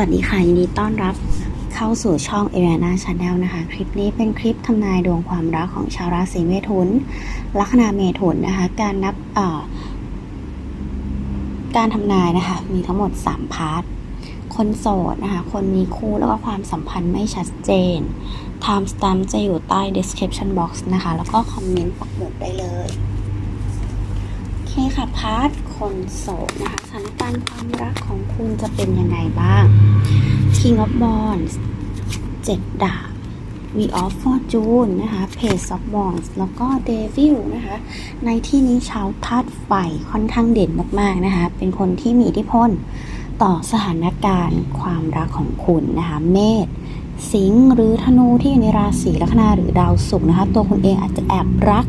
วัสดีค่ะ ยินดีต้อนรับเข้าสู่ช่อง a r i a n a Channel นะคะ คลิปนี้เป็นคลิปทำนายดวงความรักของชาวราศีเมถุน ลัคนาเมถุนนะคะ การนับการทำนายนะคะ มีทั้งหมด 3 พาร์ท คนโสดนะคะ คนมีคู่แล้วก็ความสัมพันธ์ไม่ชัดเจน Time stamp จะอยู่ใต้ description box นะคะ แล้วก็คอมเมนต์ปักหมุดได้เลย เคค่ะพาร์ทคนโสดนะคะสถานการณ์ความรักของคุณจะเป็นยังไงบ้าง King of Wands เจ็ดดาบ We of Fortune นะคะ Page of Wands แล้วก็ Devil นะคะ ในที่นี้ชาวธาตุไฟค่อนข้างเด่นมากๆนะคะ เป็นคนที่มีอิทธิพลต่อสถานการณ์ความรักของคุณนะคะ เมษสิงห์หรือธนูที่อยู่ในราศีลัคนาหรือดาวศุกร์นะคะ ตัวคุณเองอาจจะแอบรัก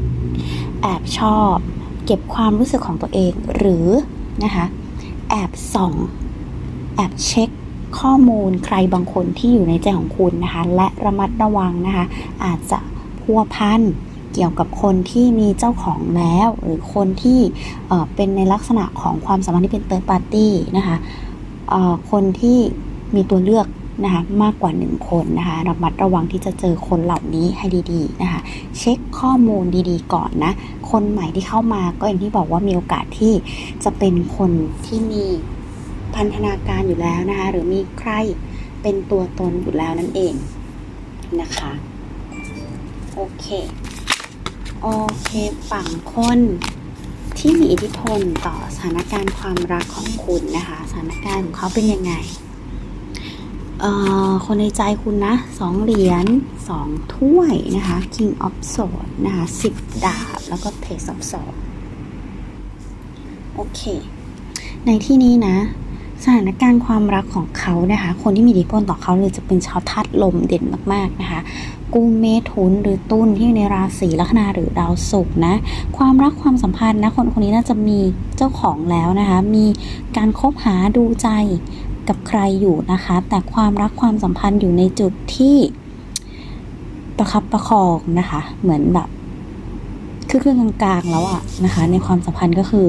แอบชอบ ก็บความรู้สึกของตัวเองหรือนะคะแอบส่องแอบเช็คข้อมูลใครบางคนที่อยู่ในใจของคุณนะคะและระมัดระวังนะคะอาจจะพัวพันเกี่ยวกับคนที่มีเจ้าของแล้ว หรือคนที่เป็นในลักษณะของความสัมพันธ์ที่เป็นเติร์ดปาร์ตี้นะคะคนที่มีตัวเลือก นะคะมากกว่าหนึ่งคนนะคะระมัดระวังที่จะเจอคนเหล่านี้ให้ดีๆนะคะเช็คข้อมูลดีๆ ก่อนนะ คนใหม่ที่เข้ามาก็อย่างที่บอกว่ามีโอกาสที่จะเป็นคนที่มีพันธนาการอยู่แล้วนะคะหรือมีใครเป็นตัวตนอยู่แล้วนั่นเองนะคะโอเคโอเคฝั่งคนที่มีอิทธิพลต่อสถานการณ์ความรักของคุณนะคะ สถานการณ์ของเขาเป็นยังไง คนในใจคุณนะสองเหรียญสองถ้วยนะคะ King of Swords นะคะสิบดาบ แล้วก็ Page of Swords โอเค ในที่นี้นะ สถานการณ์ความรักของเขานะคะ คนที่มีอิทธิพลต่อเขาเลยจะเป็นชาวธาตุลมเด่นมาก ๆ นะคะกุมเมถุนหรือตุลที่อยู่ในราศีลัคนาหรือดาวศุกร์นะ ความรักความสัมพันธ์นะคนคนนี้น่าจะมีเจ้าของแล้วนะคะ มีการคบหาดูใจ กับใครอยู่นะคะ แต่ความรักความสัมพันธ์อยู่ในจุดที่ประคับประคองนะคะ เหมือนแบบคือคือกลางๆแล้วอะนะคะ ในความสัมพันธ์ก็คือ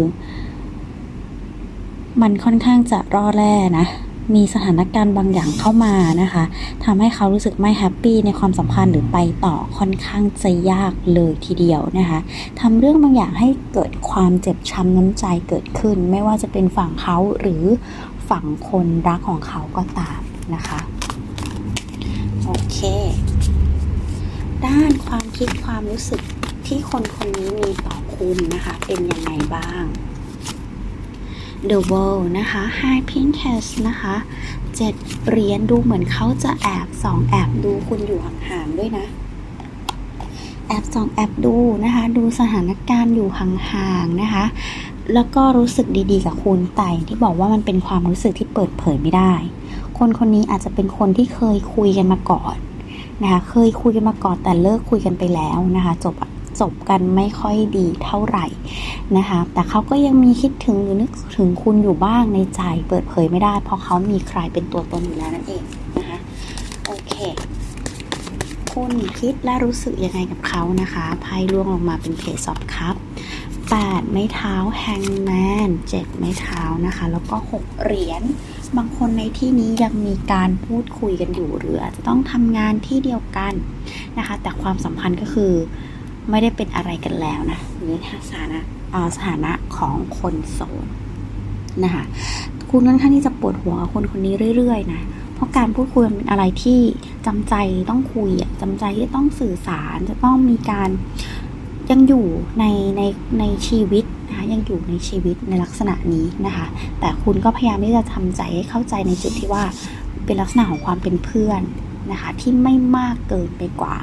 มันค่อนข้างจะร่อแร่นะมีสถานการณ์บางอย่างเข้ามานะคะทำให้เขารู้สึกไม่แฮปปี้ในความสัมพันธ์หรือไปต่อค่อนข้างจะยากเลยทีเดียวนะคะทำเรื่องบางอย่างให้เกิดความเจ็บช้ำน้ำใจเกิดขึ้น ไม่ว่าจะเป็นฝั่งเขาหรือ ฝั่งคนรักของเขาก็ตามนะคะ โอเค ด้านความคิดความรู้สึกที่คนคนนี้มีต่อคุณนะคะ เป็นยังไงบ้าง The World นะคะ High Princess นะคะเจ็ดเหรียญดูเหมือนเขาจะแอบสองแอบดูคุณอยู่ห่างๆด้วยนะแอบสองแอบดูนะคะ ดูสถานการณ์อยู่ห่างๆนะคะ แล้วก็รู้สึกดีๆ กับคุณแต่ที่บอกว่ามันเป็นความรู้สึกที่เปิดเผยไม่ได้ คนคนนี้อาจจะเป็นคนที่เคยคุยกันมาก่อนนะคะเคยคุยกันมาก่อนแต่เลิกคุยกันไปแล้วนะคะจบจบกันไม่ค่อยดีเท่าไหร่นะคะแต่เขาก็ยังมีคิดถึงหรือนึกถึงคุณอยู่บ้างในใจ เปิดเผยไม่ได้ เพราะเขามีใครเป็นตัวตนอยู่แล้วนั่นเองนะคะโอเค คุณคิดและรู้สึกยังไงกับเขานะคะไพ่ล่วงลงมาเป็นเพจสอบครับ 8 ไม้เท้าแฮงแมน7 ไม้เท้านะคะ แล้วก็ 6 เหรียญ บางคนในที่นี้ยังมีการพูดคุยกันอยู่ หรืออาจจะต้องทำงานที่เดียวกันนะคะ แต่ความสัมพันธ์ก็คือไม่ได้เป็นอะไรกันแล้วนะหรือสถานะสถานะของคนโสดนะคะคุณค่อนข้างที่จะปวดหัวกับคนคนนี้เรื่อยๆนะเพราะการพูดคุยเป็นอะไรที่จำใจต้องคุยจำใจที่ต้องสื่อสารจะต้องมีการ ยังอยู่ในในในชีวิตนะคะยังอยู่ในชีวิตในลักษณะนี้นะคะ แต่คุณก็พยายามที่จะทำใจให้เข้าใจในจุดที่ว่าเป็นลักษณะของความเป็นเพื่อนนะคะ ที่ไม่มากเกินไปกว่า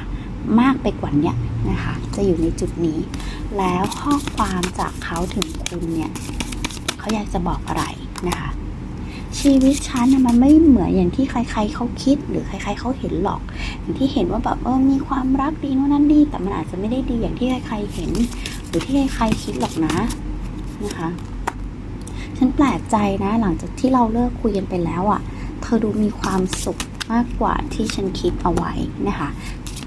มากไปกว่านี้นะคะ จะอยู่ในจุดนี้ แล้วข้อความจากเขาถึงคุณเนี่ยเขาอยากจะบอกอะไรนะคะ ชีวิตฉันน่ะมันไม่เหมือนอย่างที่ใคร ๆเขาคิด หรือใคร ๆเขาเห็นหรอก อย่างที่เห็นว่าแบบเออมีความรักดีโน่นนั่นดีแต่มันอาจจะไม่ได้ดีอย่างที่ใครๆเห็น หรือที่ใครๆคิดหรอกนะนะคะ ฉันแปลกใจนะ หลังจากที่เราเลิกคุยกันไปแล้วอะ่ะ เธอดูมีความสุขมากกว่าที่ฉันคิดเอาไว้นะคะ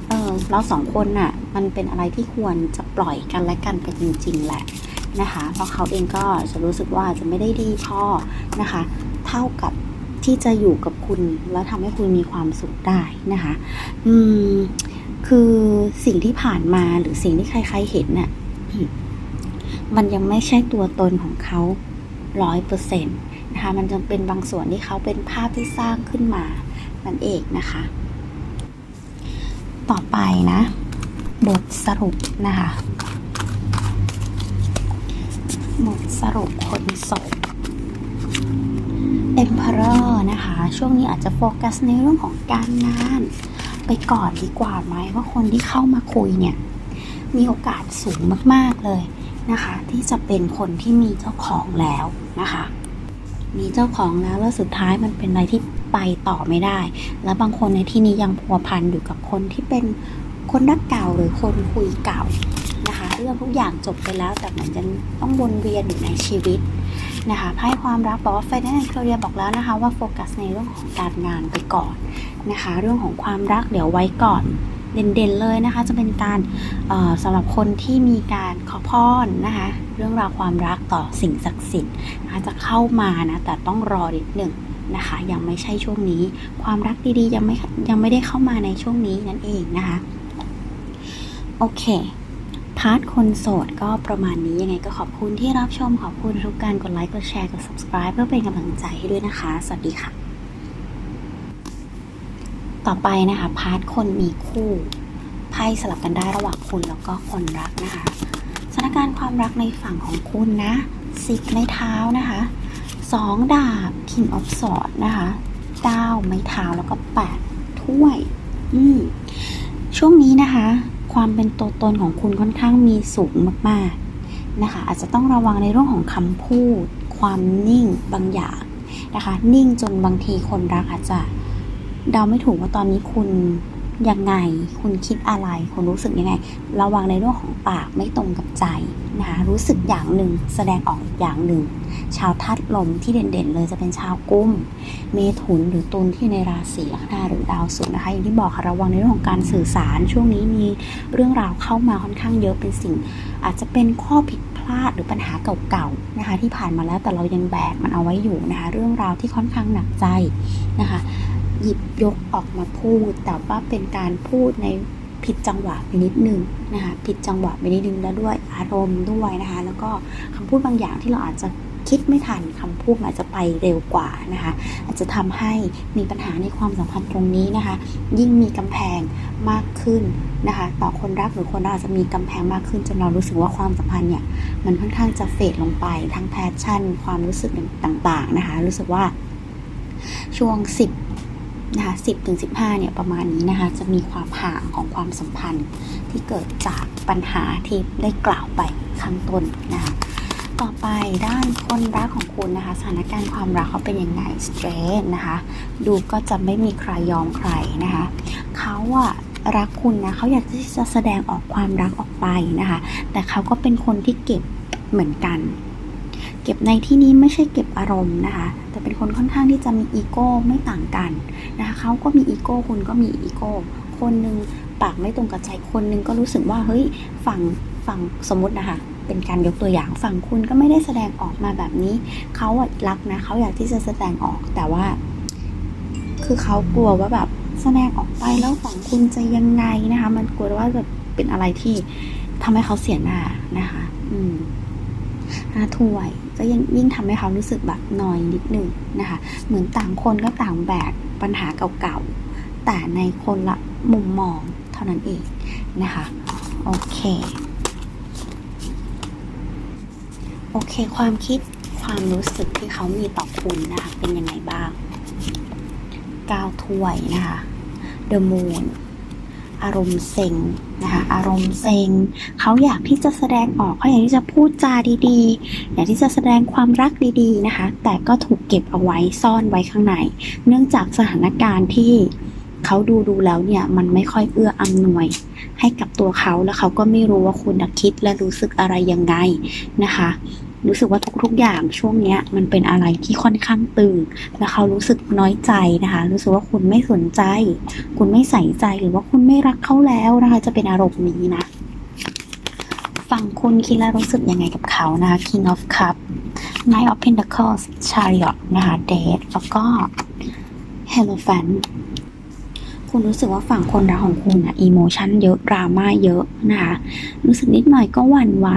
เออเราสองคนน่ะ มันเป็นอะไรที่ควรจะปล่อยกันและกันไปจริง ๆ แหละนะคะ เพราะเขาเองก็จะรู้สึกว่าจะไม่ได้ดีพอนะคะ เท่ากับที่จะอยู่กับคุณแล้วทำให้คุณมีความสุขได้นะคะ อืม คือสิ่งที่ผ่านมาหรือสิ่งที่ใครๆเห็นน่ะ มันยังไม่ใช่ตัวตนของเขาร้อยเปอร์เซ็นต์นะคะ มันจะเป็นบางส่วนที่เขาเป็นภาพที่สร้างขึ้นมา นั่นเองนะคะ ต่อไปนะ บทสรุปนะคะ บทสรุปคนโสด Emperor นะคะ ช่วงนี้อาจจะโฟกัสในเรื่องของการงาน ไปก่อนดีกว่าไหมว่าคนที่เข้ามาคุยเนี่ย มีโอกาสสูงมากๆเลยนะคะ ที่จะเป็นคนที่มีเจ้าของแล้วนะคะ มีเจ้าของแล้วแล้วสุดท้ายมันเป็นอะไรที่ไปต่อไม่ได้ แล้วบางคนในที่นี้ยังพัวพันอยู่กับคนที่เป็นคนรักเก่าหรือคนคุยเก่านะคะ เรื่องทุกอย่างจบไปแล้วแต่เหมือนจะต้องวนเวียนอยู่ในชีวิต นะคะไพ่ความรักบอกว่า Finance Career บอกแล้วนะคะ ว่าโฟกัสในเรื่องของการงานไปก่อนนะคะ เรื่องของความรักเดี๋ยวไว้ก่อนเด่นๆเลยนะคะ จะเป็นการสำหรับคนที่มีการขอพรนะคะ เรื่องราวความรักต่อสิ่งศักดิ์สิทธิ์นะคะจะเข้ามานะแต่ต้องรอนิดหนึ่งนะคะ ยังไม่ใช่ช่วงนี้ ความรักดีๆยังไม่ยังไม่ได้เข้ามาในช่วงนี้นั่นเองนะคะ โอเค พาร์ทคนโสดก็ประมาณนี้ยังไงก็ขอบคุณที่รับชมขอบคุณทุกการกดไลค์กดแชร์กด subscribe เพื่อเป็นกำลังใจให้ด้วยนะคะ สวัสดีค่ะ ต่อไปนะคะพาร์ทคนมีคู่ไพ่สลับกันได้ระหว่างคุณแล้วก็คนรักนะคะสถานการณ์ความรักในฝั่งของคุณนะสิบไม้เท้านะคะสองดาบ King of Swords นะคะเก้าไม้เท้าแล้วก็แปดถ้วย อืมช่วงนี้นะคะ ความเป็นตัวตนของคุณค่อนข้างมีสูงมากๆนะคะ อาจจะต้องระวังในเรื่องของคำพูด ความนิ่งบางอย่างนะคะ นิ่งจนบางทีคนรักอาจจะเดาไม่ถูกว่าตอนนี้คุณยังไง คุณคิดอะไร คุณรู้สึกยังไง ระวังในเรื่องของปากไม่ตรงกับใจ นะคะรู้สึกอย่างหนึ่งแสดงออกอีกอย่างหนึ่ง ชาวธาตุลมที่เด่นๆ เลยจะเป็นชาวกุ้ม เมถุนหรือตุลที่ในราศีลัคนาหรือดาวศุกร์นะคะอย่างที่บอกค่ะระวังในเรื่องของการสื่อสารช่วงนี้มีเรื่องราวเข้ามาค่อนข้างเยอะเป็นสิ่ง อาจจะเป็นข้อผิดพลาดหรือปัญหาเก่าๆนะคะ ที่ผ่านมาแล้วแต่เรายังแบกมันเอาไว้อยู่นะคะ เรื่องราวที่ค่อนข้างหนักใจนะคะ หยิบยกออกมาพูดแต่ว่าเป็นการพูดใน ผิดจังหวะไปนิดนึงนะคะผิดจังหวะไปนิดนึงแล้วด้วยอารมณ์ด้วยนะคะ แล้วก็คำพูดบางอย่างที่เราอาจจะคิดไม่ทันคำพูดอาจจะไปเร็วกว่านะคะ อาจจะทำให้มีปัญหาในความสัมพันธ์ตรงนี้นะคะ ยิ่งมีกำแพงมากขึ้นนะคะ ต่อคนรักหรือคนรักอาจจะมีกำแพงมากขึ้นจนเรารู้สึกว่าความสัมพันธ์เนี่ยมันค่อนข้างจะเฟดลงไปทั้งแพชชั่น ความรู้สึกต่างๆนะคะ รู้สึกว่าช่วง 10 นะคะ10ถึง15เนี่ยประมาณนี้นะคะจะมีความห่างของความสัมพันธ์ที่เกิดจากปัญหาที่ได้กล่าวไปข้างต้นนะคะต่อไปด้านคนรักของคุณนะคะสถานการณ์ความรักเขาเป็นยังไงสเตรสนะคะดูก็จะไม่มีใครยอมใครนะคะเขาอะรักคุณนะเขาอยากที่จะแสดงออกความรักออกไปนะคะแต่เขาก็เป็นคนที่เก็บเหมือนกัน เก็บในที่นี้ไม่ใช่เก็บอารมณ์นะคะ แต่เป็นคนค่อนข้างที่จะมีอีโก้ไม่ต่างกันนะคะเขาก็มีอีโก้คุณก็มีอีโก้คนหนึ่งปากไม่ตรงกับใจคนหนึ่งก็รู้สึกว่าเฮ้ยฝั่งฝั่งสมมตินะคะเป็นการยกตัวอย่างฝั่งคุณก็ไม่ได้แสดงออกมาแบบนี้เขาอะรักนะเขาอยากที่จะแสดงออกแต่ว่า คือเขากลัวว่าแบบแสดงออกไปแล้วฝั่งคุณจะยังไงนะคะ มันกลัวว่าจะเป็นอะไรที่ทำให้เขาเสียหน้านะคะ อืมห้าถ้วย ก็ยังยิ่งทำให้เขารู้สึกแบบนอยนิดนึงนะคะ เหมือนต่างคนก็ต่างแบกปัญหาเก่าๆ แต่ในคนละมุมมองเท่านั้นเองนะคะ โอเค โอเค ความคิดความรู้สึกที่เขามีต่อคุณนะคะ เป็นยังไงบ้างก้าวถ้วยนะคะ The Moon อารมณ์เซ็งนะคะอารมณ์เซ็งเขาอยากที่จะแสดงออกเขาอยากที่จะพูดจาดีๆ อยากที่จะแสดงความรักดีๆนะคะ แต่ก็ถูกเก็บเอาไว้ซ่อนไว้ข้างใน เนื่องจากสถานการณ์ที่เขาดูดูแล้วเนี่ยมันไม่ค่อยเอื้ออำนวย ให้กับตัวเขาแล้วเขาก็ไม่รู้ว่าคุณคิดและรู้สึกอะไรยังไงนะคะ รู้สึกว่าทุกๆอย่างช่วงเนี้ยมันเป็นอะไรที่ค่อนข้างตึง และเขารู้สึกน้อยใจนะคะ รู้สึกว่าคุณไม่สนใจ คุณไม่ใส่ใจหรือว่าคุณไม่รักเขาแล้วนะคะ จะเป็นอารมณ์นี้นะฝั่งคุณคิดแล้วรู้สึกยังไงกับเขานะคะ King of Cup Knight of Pentacles Chariot นะคะ Date แล้วก็ Hierophant คุณรู้สึกว่าฝั่งคนรักของคุณอะอีโมชันเยอะดราม่าเยอะนะคะรู้สึกนิดหน่อยก็หวั่นไหว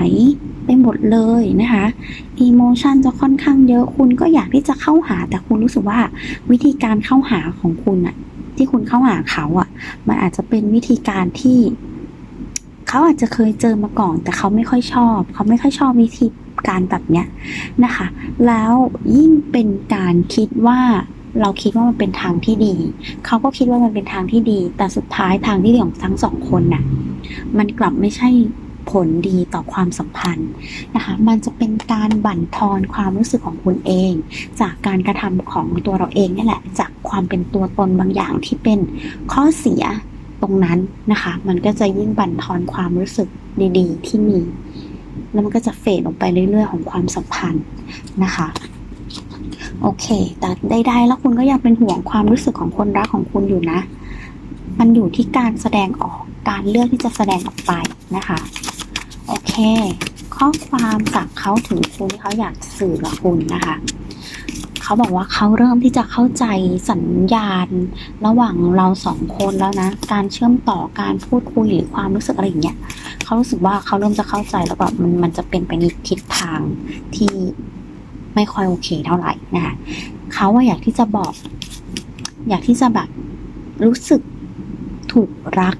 ไปหมดเลยนะคะอีโมชันจะค่อนข้างเยอะคุณก็อยากที่จะเข้าหา แต่คุณรู้สึกว่าวิธีการเข้าหาของคุณอะที่คุณเข้าหาเขาอะมันอาจจะเป็นวิธีการที่เขาอาจจะเคยเจอมาก่อน แต่เขาไม่ค่อยชอบ เขาไม่ค่อยชอบวิธีการแบบเนี้ยนะคะ แล้วยิ่งเป็นการคิดว่า เราคิดว่ามันเป็นทางที่ดี เขาก็คิดว่ามันเป็นทางที่ดี แต่สุดท้ายทางที่ดีของทั้งสองคนน่ะ มันกลับไม่ใช่ผลดีต่อความสัมพันธ์นะคะ มันจะเป็นการบั่นทอนความรู้สึกของคุณเอง จากการกระทำของตัวเราเองนี่แหละ จากความเป็นตัวตนบางอย่างที่เป็นข้อเสียตรงนั้นนะคะ มันก็จะยิ่งบั่นทอนความรู้สึกดี ๆ ที่มี แล้วมันก็จะเฟดลงไปเรื่อย ๆ ของความสัมพันธ์นะคะ โอเค แต่ใดๆแล้วคุณก็ยังเป็นห่วงความรู้สึกของคนรักของคุณอยู่นะ มันอยู่ที่การแสดงออกการเลือกที่จะแสดงออกไปนะคะ โอเค ข้อความจากเขาถึงคุณที่เขาอยากสื่อกับคุณนะคะเขาบอกว่าเขาเริ่มที่จะเข้าใจสัญญาณ ระหว่างเราสองคนแล้วนะ การเชื่อมต่อการพูดคุยหรือความรู้สึกอะไรอย่างเงี้ยเขารู้สึกว่าเขาเริ่มจะเข้าใจแล้วแบบมันมันจะเป็นไปในทิศทางที่ ไม่ค่อยโอเคเท่าไหร่นะคะเขาว่าอยากที่จะบอก อยากที่จะแบบรู้สึกถูกรัก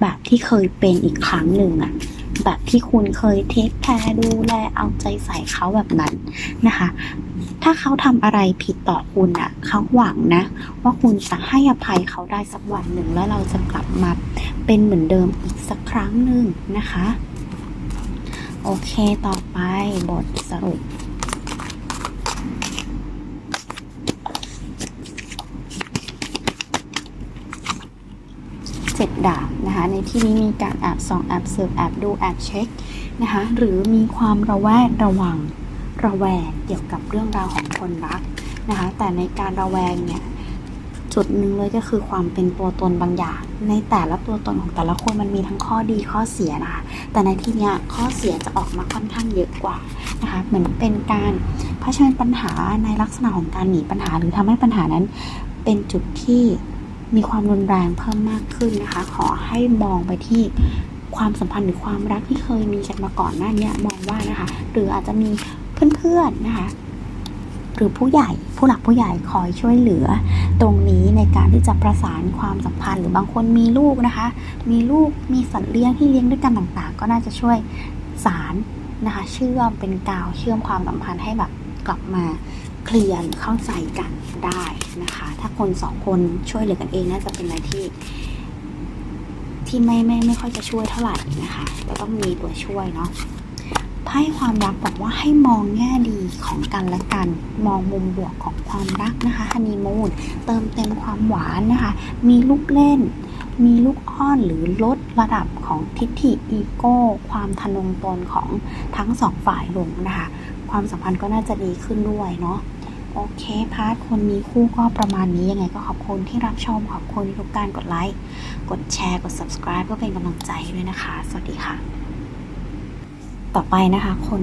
แบบที่เคยเป็นอีกครั้งหนึ่งอะแบบที่คุณเคยเทคแคร์ดูแลเอาใจใส่เขาแบบนั้นนะคะ ถ้าเขาทำอะไรผิดต่อคุณอะเขาหวังนะ ว่าคุณจะให้อภัยเขาได้สักวันหนึ่งแล้วเราจะกลับมาเป็นเหมือนเดิมอีกสักครั้งหนึ่งนะคะ โอเคต่อไปบทสรุป เจ็ดดาบนะคะ ในที่นี้มีการแอบส่องแอบเสืบแอบดูแอบเช็คนะคะหรือมีความระแวดระวังระแวงเกี่ยวกับเรื่องราวของคนรักนะคะแต่ในการระแวงเนี่ยจุดหนึ่งเลยก็คือความเป็นตัวตนบางอย่าง ในแต่ละตัวตนของแต่ละคนมันมีทั้งข้อดีข้อเสียนะคะแต่ในที่นี้ข้อเสียจะออกมาค่อนข้างเยอะกว่านะคะเหมือนเป็นการเผชิญปัญหาในลักษณะของการหนีปัญหา หรือทำให้ปัญหานั้นเป็นจุดที่ มีความรุนแรงเพิ่มมากขึ้นนะคะ ขอให้มองไปที่ความสัมพันธ์หรือความรักที่เคยมีกันมาก่อนหน้านี้มองว่านะคะ หรืออาจจะมีเพื่อนๆนะคะหรือผู้ใหญ่ผู้หลักผู้ใหญ่คอยช่วยเหลือ ตรงนี้ในการที่จะประสานความสัมพันธ์ หรือบางคนมีลูกนะคะ มีลูกมีสัตว์เลี้ยงที่เลี้ยงด้วยกันต่างๆ ก็น่าจะช่วยสารนะคะ เชื่อมเป็นกาวเชื่อมความสัมพันธ์ให้แบบกลับมา เคลียร์เข้าใจกันได้นะคะ ถ้าคนสองคนช่วยเหลือกันเองน่าจะเป็นอะไรที่ ที่ไม่ไม่ไม่ค่อยจะช่วยเท่าไหร่นะคะก็ต้องมีตัวช่วยเนาะไพ่ความรักบอกว่าให้มองแง่ดีของกันและกัน มองมุมบวกของความรักนะคะฮันนีมูนเติมเต็มความหวานนะคะ มีลูกเล่น มีลูกอ้อนหรือลดระดับของทิฐิอีโก้ ความทะนงตนของทั้งสองฝ่ายลงนะคะ ความสัมพันธ์ก็น่าจะดีขึ้นด้วยเนาะ โอเค พาร์ทคนมีคู่ก็ประมาณนี้ยังไงก็ขอบคุณที่รับชม ขอบคุณทุกการกดไลค์ กดแชร์ กด subscribe เพื่อเป็นกำลังใจด้วยนะคะ สวัสดีค่ะ ต่อไปนะคะ คน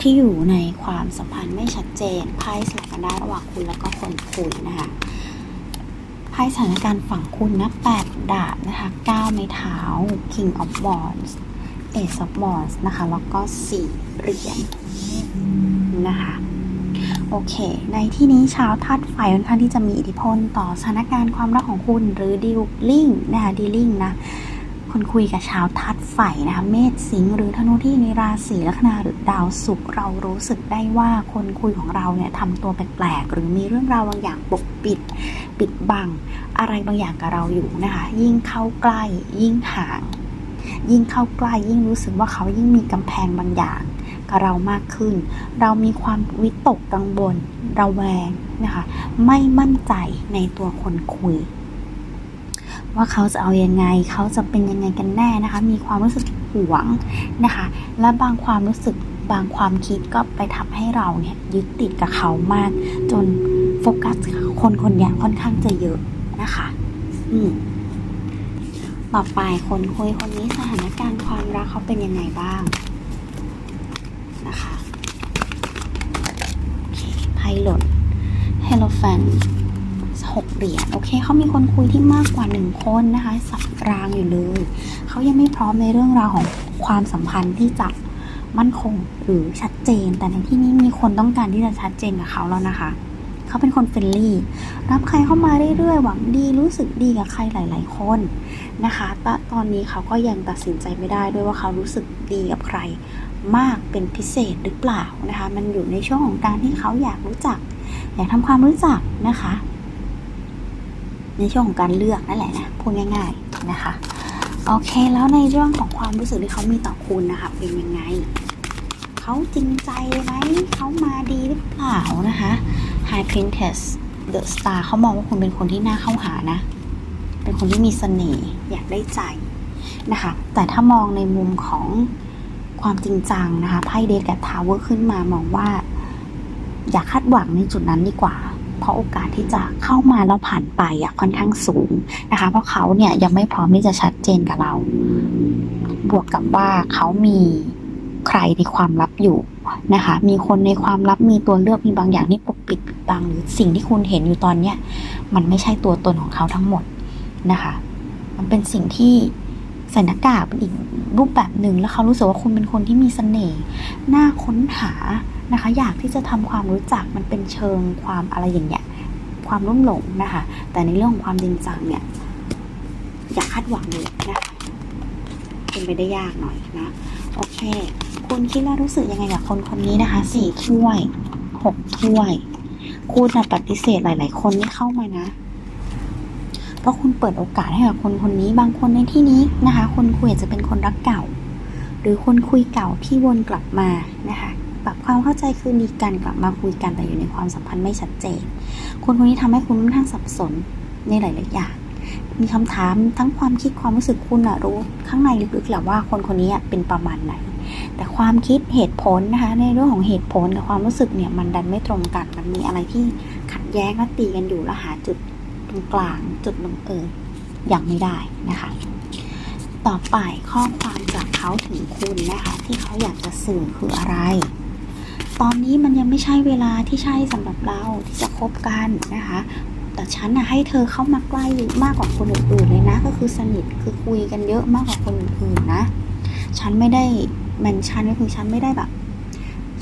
ที่อยู่ในความสัมพันธ์ไม่ชัดเจนไพ่สลับกันได้ระหว่างคุณแล้วก็คนคุยนะคะไพ่สถานการณ์ฝั่งคุณนะแปดดาบนะคะเก้าไม้เท้า King of Wands Ace of Wands นะคะ แล้วก็สี่เหรียญนะคะ โอเค ในที่นี้ชาวธาตุไฟค่อนข้างที่จะมีอิทธิพลต่อสถานการณ์ความรักของคุณ หรือดีลลิ่งนะคะดีลิ่งนะคนคุยกับชาวธาตุไฟนะคะเมษสิงห์หรือธนูที่ในราศีลัคนาหรือดาวศุกร์เรารู้สึกได้ว่าคนคุยของเราเนี่ยทำตัวแปลกๆหรือมีเรื่องราวบางอย่างปกปิด ปิดบัง อะไรบางอย่างกับเราอยู่นะคะยิ่งเข้าใกล้ยิ่งห่าง ยิ่งเข้าใกล้ยิ่งรู้สึกว่าเขายิ่งมีกำแพงบางอย่าง กับเรามากขึ้น เรามีความวิตกกังวลระแวงนะคะ ไม่มั่นใจในตัวคนคุย ว่าเขาจะเอาอยังไง เขาจะเป็นยังไงกันแน่นะคะ มีความรู้สึกหวงนะคะ และบางความรู้สึกบางความคิดก็ไปทำให้เราเนี่ยยึดติดกับเขามาก จนโฟกัสคนคนเนี้ยค่อนข้างจะเยอะนะคะ อืมต่อไปคนคุยคนนี้สถานการณ์ความรักเขาเป็นยังไงบ้างนะคะ หล่นเฮลโลแฟนหกเหรียญโอเคเขามีคนคุยที่มากกว่าหนึ่งคนนะคะสับรางอยู่เลยเขายังไม่พร้อมในเรื่องราวของความสัมพันธ์ที่จะมั่นคงหรือชัดเจน แต่ในที่นี้มีคนต้องการที่จะชัดเจนกับเขาแล้วนะคะ เขาเป็นคนเฟรนลี่ รับใครเข้ามาเรื่อยๆหวังดีรู้สึกดีกับใครหลาย ๆ คน นะคะตตอนนี้เขาก็ยังตัดสินใจไม่ได้ด้วยว่าเขารู้สึกดีกับใคร มากเป็นพิเศษหรือเปล่านะคะ มันอยู่ในช่วงของการที่เขาอยากรู้จัก อยากทำความรู้จักนะคะ ในช่วงของการเลือกนั่นแหละนะพูดง่าย ๆนะคะโอเคแล้วในเรื่องของความรู้สึกที่เขามีต่อคุณนะคะเป็นยังไงเขาจริงใจไหมเขามาดีหรือเปล่านะคะ High Princess The Star เขามองว่าคุณเป็นคนที่น่าเข้าหานะ เป็นคนที่มีเสน่ห์อยากได้ใจนะคะ แต่ถ้ามองในมุมของความจริงจังนะคะไพ่เดทกับทาวเวอร์ขึ้นมามองว่า อย่าคาดหวังในจุดนั้นดีกว่า เพราะโอกาสที่จะเข้ามาแล้วผ่านไปอะค่อนข้างสูงนะคะ เพราะเขาเนี่ยยังไม่พร้อมที่จะชัดเจนกับเรา บวกกับว่าเขามีใครในความลับอยู่นะคะ มีคนในความลับมีตัวเลือกมีบางอย่างที่ปกปิดบังหรือสิ่งที่คุณเห็นอยู่ตอนเนี้ยมันไม่ใช่ตัวตนของเขาทั้งหมด นะคะ มันเป็นสิ่งที่ใส่หน้ากากเป็นอีกรูปแบบหนึ่งแล้วเขารู้สึกว่าคุณเป็นคนที่มีเสน่ห์น่าค้นหานะคะ อยากที่จะทำความรู้จักมันเป็นเชิงความอะไรอย่างเงี้ยความรุ่มหลงนะคะ แต่ในเรื่องของความจริงจังเนี่ยอย่าคาดหวังเลยนะคะเป็นไปได้ยากหน่อยนะ โอเค คุณคิดและรู้สึกยังไงกับคนคนนี้นะคะสี่ถ้วยหกถ้วย คุณนะปฏิเสธหลาย ๆ คนที่เข้ามานะ เพราะคุณเปิดโอกาสให้กับคนคนนี้บางคนในที่นี้นะคะ คนคุยอาจจะเป็นคนรักเก่า หรือคนคุยเก่าที่วนกลับมานะคะปรับความเข้าใจคือมีการกลับมาคุยกันแต่อยู่ในความสัมพันธ์ไม่ชัดเจน คนคนนี้ทำให้คุณค่อนข้างสับสนในหลาย ๆ อย่าง มีคำถามทั้งความคิดความรู้สึกคุณอะรู้ข้างในลึกๆแหละว่าคนคนนี้เป็นประมาณไหน แต่ความคิดเหตุผลนะคะ ในเรื่องของเหตุผลกับความรู้สึกเนี่ยมันดันไม่ตรงกัน มันมีอะไรที่ขัดแย้งและตีกันอยู่แล้วหาจุด ตรงกลางจุดลงเอยอย่างไม่ได้นะคะ ต่อไปข้อความจากเขาถึงคุณนะคะ ที่เขาอยากจะสื่อคืออะไร ตอนนี้มันยังไม่ใช่เวลาที่ใช่สำหรับเราที่จะคบกันนะคะแต่ฉันนะให้เธอเข้ามาใกล้มากกว่าคนอื่นๆเลยนะ ก็คือสนิทคือคุยกันเยอะมากกว่าคนอื่นๆนะ ฉันไม่ได้แมนชันก็คือฉันไม่ได้แบบ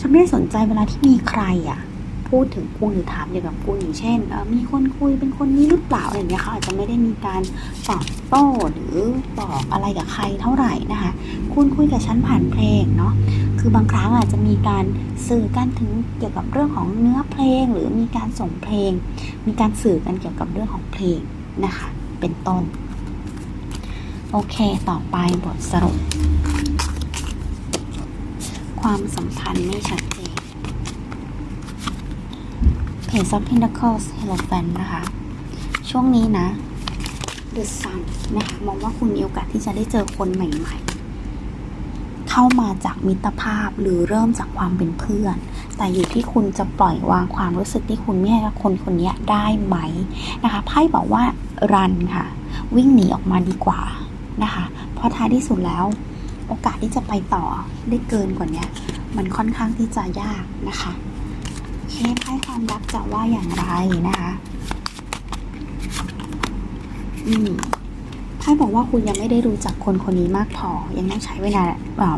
ฉันไม่ได้สนใจเวลาที่มีใครอะ พูดถึงคุณหรือถามเกี่ยวกับคุณอย่างเช่น มีคนคุยเป็นคนนี้หรือเปล่าอะไรอย่างเงี้ยเขาอาจจะไม่ได้มีการตอบโต้หรือบอกอะไรกับใครเท่าไหร่นะคะ คุณคุยกับฉันผ่านเพลงเนาะคือบางครั้งอาจจะมีการสื่อกันถึงเกี่ยวกับเรื่องของเนื้อเพลง หรือมีการส่งเพลง มีการสื่อกันเกี่ยวกับเรื่องของเพลงนะคะ เป็นต้น โอเค ต่อไปบทสรุป ความสัมพันธ์ไม่ชัด เจนเพจ of Pentacles Hello Fan นะคะ ช่วงนี้นะ The Sun นะคะ มองว่าคุณมีโอกาสที่จะได้เจอคนใหม่ ๆ เข้ามาจากมิตรภาพหรือเริ่มจากความเป็นเพื่อน แต่อยู่ที่คุณจะปล่อยวางความรู้สึกที่คุณไมีให้กับคนคนนี้ได้ไหมนะคะไพ่บอกว่ารันค่ะ วิ่งหนีออกมาดีกว่านะคะ เพราะท้ายที่สุดแล้ว โอกาสที่จะไปต่อได้เกินกว่านี้มันค่อนข้างที่จะยากนะคะ โอเคไพ่ความรักจะว่าอย่างไรนะคะอืมไพ่บอกว่าคุณยังไม่ได้รู้จักคนคนนี้มากพอ ยังต้องใช้เวลา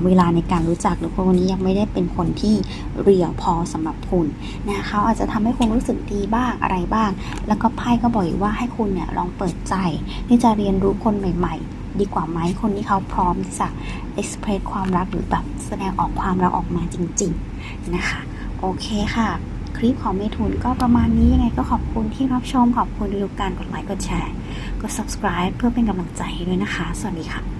เวลาในการรู้จักหรือคนคนนี้ยังไม่ได้เป็นคนที่เรียวพอสำหรับคุณนะคะเขาอาจจะทำให้คุณรู้สึกดีบ้างอะไรบ้าง แล้วก็ไพ่ก็บอกว่าให้คุณเนี่ยลองเปิดใจที่จะเรียนรู้คนใหม่ ๆ ดีกว่าไหมคนที่เขาพร้อมที่จะ express ความรักหรือแบบแสดงออกความรักออกมาจริง ๆ นะคะ โอเคค่ะ คลิปของเมทุนก็ประมาณนี้ยังไงก็ขอบคุณที่รับชมขอบคุณที่ดูการกดไลค์กดแชร์ กด subscribe เพื่อเป็นกำลังใจให้ด้วยนะคะ สวัสดีค่ะ